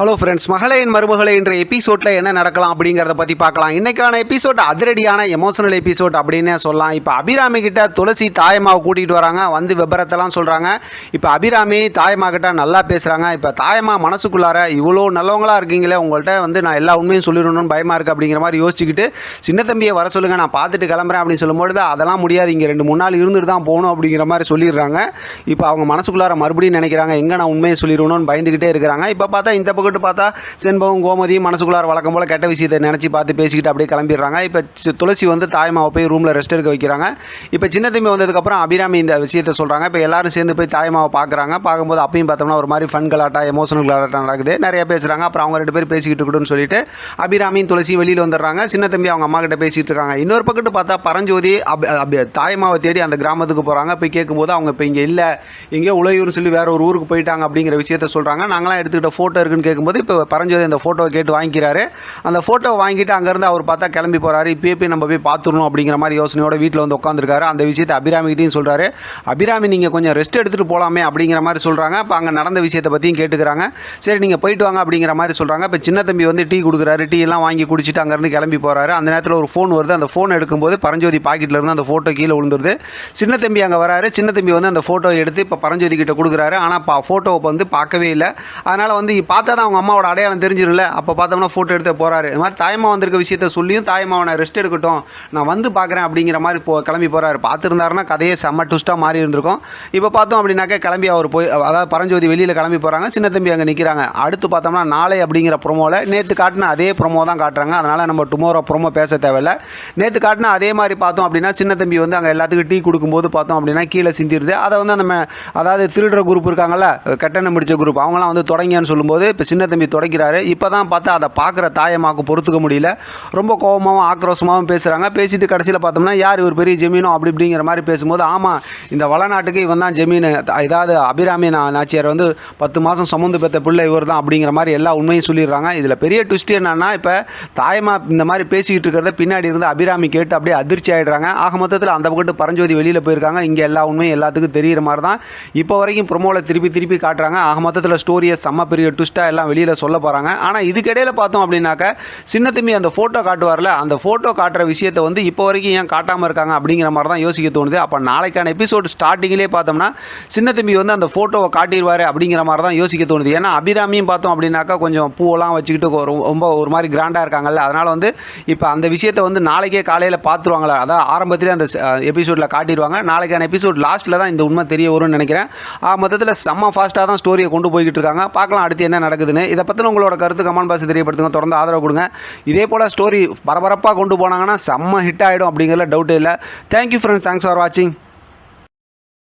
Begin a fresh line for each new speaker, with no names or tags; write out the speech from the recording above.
Hello friends மகளேன் மருமகளை என்ற எபிசோடில் என்ன நடக்கலாம் அப்படிங்கிறத பற்றி பார்க்கலாம். இன்றைக்கான எபிசோட் அதிரடியான எமோஷனல் எபிசோட் அப்படின்னே சொல்லலாம். இப்போ அபிராமி கிட்ட துளசி தாயம்மாவை கூட்டிகிட்டு வராங்க. வந்து விபரத்தெல்லாம் சொல்கிறாங்க இப்போ அபிராமி தாயம்மா கிட்ட நல்லா பேசுகிறாங்க இப்போ தாயம்மா மனசுக்குள்ளார இவ்வளோ நல்லவங்களா இருக்கீங்களே உங்கள்கிட்ட வந்து நான் எல்லா உண்மையும் சொல்லிடணும்னு பயமாக இருக்குது அப்படிங்கிற மாதிரி யோசிச்சுக்கிட்டு சின்ன தம்பியை வர சொல்லுங்கள் நான் பார்த்துட்டு கிளம்புறேன் அப்படின்னு சொல்லும்பொழுது அதெல்லாம் முடியாது. இங்கே ரெண்டு மூணு நாள் இருந்துட்டு தான் போகணும் அப்படிங்கிற மாதிரி சொல்லிடுறாங்க. இப்போ அவங்க மனசுக்குள்ளார மறுபடியும் நினைக்கிறாங்க எங்கே நான் உண்மையை சொல்லிடணும்னு பயந்துக்கிட்டே இருக்கிறாங்க. இப்போ பார்த்தா இந்த பக்கம் போட்டு பார்த்தா செண்பகம் கோமதி மனசுக்குள்ளார வழக்கம் போல் கெட்ட விஷயத்தை நினச்சி பார்த்து பேசிக்கிட்டு அப்படியே கிளம்பிடுறாங்க. இப்போ துளசி வந்து தாய்மாவை போய் ரூமில் ரெஸ்ட் எடுக்க வைக்கிறாங்க. இப்போ சின்ன தம்பி வந்ததுக்கப்புறம் அபிராமி இந்த விஷயத்தை சொல்கிறாங்க இப்போ எல்லாரும் சேர்ந்து போய் தாய்மாவை பார்க்குறாங்க. பார்க்கும்போது அப்பயும் பார்த்தோம்னா ஒரு மாதிரி ஃபன் கலாட்டா எமோஷனல் கலாட்டா நடக்குது. நிறைய பேசுகிறாங்க அப்புறம் அவங்க ரெண்டு பேர் பேசிக்கிட்டு இருக்கட்டும்னு சொல்லிட்டு அபிராமியும் துளசியும் வெளியில் வந்துடுறாங்க. சின்ன தம்பி அவங்க அம்மா கிட்ட பேசிகிட்டு இருக்காங்க. இன்னொரு பக்கத்து பார்த்தா பரஞ்சோதி அபி தாய்மாவை தேடி அந்த கிராமத்துக்கு போகிறாங்க போய் கேட்கும்போது அவங்க இப்போ இங்கே இல்லை. எங்கேயோ உளையூர்னு சொல்லி வேற ஒரு ஊருக்கு போயிட்டாங்க அப்படிங்கிற விஷயத்த சொல்கிறாங்க நாங்களாம் எடுத்துக்கிட்ட ஃபோட்டோ இருக்குன்னு இருக்கும்போது இப்போ பரஞ்சோதி அந்த ஃபோட்டோவை கேட்டு வாங்கிக்கிறாரு. அந்த ஃபோட்டோவை வாங்கிட்டு அங்கேருந்து அவர் பார்த்தா கிளம்பி போகிறாரு இப்பயே போய் நம்ம போய் பார்த்துடணும் அப்படிங்கிற மாதிரி யோசனையோட வீட்டில் வந்து உட்காந்துருக்காரு அந்த விஷயத்தை அபிராமிகிட்டையும் சொல்கிறாரு அபிராமி நீங்கள் கொஞ்சம் ரெஸ்ட் எடுத்துகிட்டு போகலாமே அப்படிங்கிற மாதிரி சொல்கிறாங்க அப்போ அங்கே நடந்த விஷயத்தை பற்றியும் கேட்டுக்கிறாங்க. சரி நீங்கள் போயிட்டு வாங்க அப்படிங்கிற மாதிரி சொல்கிறாங்க இப்போ சின்ன தம்பி வந்து டீ கொடுக்குறாரு. டீ எல்லாம் வாங்கி குடிச்சிட்டு அங்கேருந்து கிளம்பி போகிறாரு அந்த நேரத்தில் ஒரு ஃபோன் வருது. அந்த ஃபோன் எடுக்கும்போது பரஞ்சோதி பாக்கெட்டில் இருந்து அந்த ஃபோட்டோ கீழே விழுந்துருது. சின்ன தம்பி அங்கே வராரு. சின்ன தம்பி வந்து அந்த ஃபோட்டோ எடுத்து இப்போ பரஞ்சோதி கிட்ட கொடுக்குறாரு. ஆனால் பா ஃபோட்டோவை வந்து பார்க்கவே இல்லை. அதனால் வந்து பார்த்தா ஆனால் அவங்க அம்மாவோட அடையாளம் தெரிஞ்சிரும்ல. அப்போ பார்த்தோம்னா ஃபோட்டோ எடுத்து போகிறாரு இது மாதிரி தாயம்மா வந்திருக்க விஷயத்த சொல்லியும் தாயம்மாவை ரெஸ்ட் எடுக்கட்டும். நான் வந்து பார்க்குறேன் அப்படிங்கிற மாதிரி போ கிளம்பி போகிறாரு பார்த்துருந்தாருன்னா கதையே செம்ம ட்விஸ்ட்டாக மாறி இருந்திருக்கும். இப்போ பார்த்தோம் அப்படின்னாக்கா கிளம்பி அவர் போய் அதாவது பரஞ்சோதி வெளியில் கிளம்பி போகிறாங்க சின்ன தம்பி அங்கே நிற்கிறாங்க அடுத்து பார்த்தோம்னா நாளை அப்படிங்கிற ப்ரொமோவில் நேற்று காட்டின அதே ப்ரொமோ தான் காட்டுறாங்க. அதனால் நம்ம டுமாரோ ப்ரொமோ பேச தேவையில்ல. நேற்று காட்டின அதே மாதிரி பார்த்தோம் அப்படின்னா சின்ன தம்பி வந்து அங்கே எல்லாத்துக்கும் டீ கொடுக்கும்போது பார்த்தோம் அப்படின்னா கீழே சிந்திருது. அதை வந்து நம்ம அதாவது திருடுற குரூப் இருக்காங்கல்ல கட்டணம் முடிச்ச குரூப் அவங்களாம் வந்து தொடங்கியான்னு சொல்லும்போது இப்போ சின்ன தம்பி தொடக்கிறாரு. இப்போ தான் பார்த்தா அதை பார்க்குற தாயம்மாக்கு பொறுத்துக்க முடியல. ரொம்ப கோபமாகவும் ஆக்ரோஷமாகவும் பேசுகிறாங்க பேசிட்டு கடைசியில் பார்த்தோம்னா யார் இவர் பெரிய ஜெமீனோ அப்படி இப்படிங்கிற மாதிரி பேசும்போது ஆமாம் இந்த வளநாட்டுக்கு இவன் தான் ஜெமீன். ஏதாவது அபிராமி நாச்சியார் வந்து பத்து மாதம் சுமந்து பெற்ற பிள்ளை இவர் தான் அப்படிங்கிற மாதிரி எல்லா உண்மையும் சொல்லிடுறாங்க. இதில் பெரிய ட்விஸ்ட் என்னன்னா இப்போ தாயம்மா இந்த மாதிரி பேசிக்கிட்டு இருக்கிறத பின்னாடி இருந்து அபிராமி கேட்டு அப்படியே அதிர்ச்சி ஆகிடுறாங்க ஆக மொத்தத்தில் அந்த பக்கத்து பரஞ்சோதி வெளியில் போயிருக்காங்க. இங்கே எல்லா உண்மையும் எல்லாத்துக்கும் தெரிகிற மாதிரி தான். இப்போ வரைக்கும் ப்ரொமோவில் திருப்பி திருப்பி காட்டுறாங்க. ஆக மொத்தத்தில் ஸ்டோரியை செம்ம பெரிய ட்விஸ்ட்டாக எல்லாம் வெளியில் சொல்ல போகிறாங்க ஆனால் இதுக்கிடையில் பார்த்தோம் அப்படின்னாக்க சின்ன தம்பி அந்த ஃபோட்டோ காட்டுவார்ல அந்த ஃபோட்டோ காட்டுற விஷயத்தை வந்து இப்போ வரைக்கும் ஏன் காட்டாமல் இருக்காங்க அப்படிங்கிற மாதிரி தான் யோசிக்க தோணுது. அப்போ நாளைக்கான எபிசோட் ஸ்டார்டிங்லேயே பார்த்தோம்னா சின்ன தம்பி வந்து அந்த ஃபோட்டோவை காட்டிடுவார் அப்படிங்கிற மாதிரி தான் யோசிக்க தோணுது. ஏன்னா அபிராமியும் பார்த்தோம் அப்படின்னாக்கா கொஞ்சம் பூவெல்லாம் வச்சுக்கிட்டு ஒரு- ரொம்ப ஒரு மாதிரி கிராண்டாக இருக்காங்கல்ல. அதனால் வந்து இப்போ அந்த விஷயத்தை வந்து நாளைக்கே காலையில் பார்த்துருவாங்களா? அதான் ஆரம்பத்திலே அந்த எபிசோடில் காட்டிடுவாங்க நாளைக்கான எபிசோட் லாஸ்ட்டில் தான் இந்த உண்மை தெரிய வரும்னு நினைக்கிறேன். ஆ மொத்தத்தில் செம்ம ஃபாஸ்ட்டாக தான் ஸ்டோரியை கொண்டு போய்கிட்டு இருக்காங்க. பார்க்கலாம் அடுத்து என்ன நடக்குது. நடக்குதுன்னு இதை பற்றின உங்களோட கருத்து கமெண்ட் பாக்ஸ் தெரியப்படுத்துங்க. தொடர்ந்து ஆதரவு கொடுங்க. இதே போல் ஸ்டோரி பரபரப்பாக கொண்டு போனாங்கன்னா செம்ம ஹிட் ஆகிடும் அப்படிங்கிற டவுட்டே இல்லை. தேங்க்யூ ஃப்ரெண்ட்ஸ் தேங்க்ஸ் ஃபார் வாட்சிங்